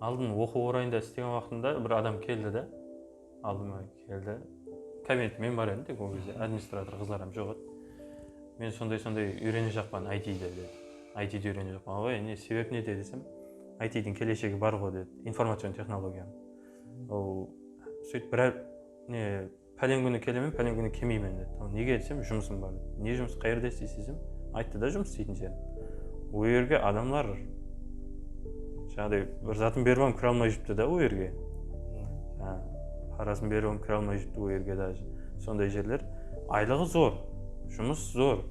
алдын оқу орайында істеген уақытымда бір адам келді да алдыма келді. Кабинетте мен бар едім тек ол кезде администратор қыздар жоқ еді. Мен сондай сондай үйрене жақпан айтиді деді. Айтиді үйрене жақпан ой не себеп неде десем айтидың келешегі бар ғой деді. Информационный технологияның ол сөйтіп бір не пәлен күні келемін пәлен күні келмеймін деді. Неге? десем жұмысым бар не жұмыс қай жерде істейсіз? десем айтты да жұмыс істейтін жерін ол жерге адамдар жаңағыдай бір затын беріп алып кіре алмай жүріпті да ол жерге. Жаңағы парасын беріп алып кіре алмай жүріпті ол жерге даже. Сондай жерлер. Айлығы зор жұмыс зор.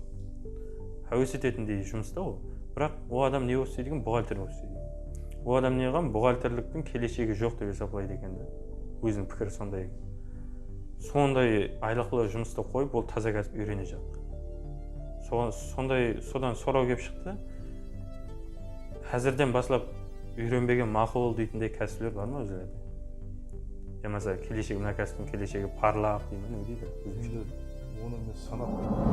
Әуес ететіндей жұмыс та ол. Бірақ ол адам не болып істейді екен? Бухгалтер болып істейді ол адам не қылған? Бухгалтерліктің келешегі жоқ деп есептайды екен да. Өзінің пікірі сондай. Екен сондай айлықлы жұмысты қойып ол таза кәсіп үйрене жатты соған сондай содан сұрау келіп шықты. Қазірден бастап үйренбеген мақұл дейтіндей кәсіптер бар ма өзіңізде болмаса келешегі мына кәсіптің келешегі parlaq дей ма не дейді оны мен санап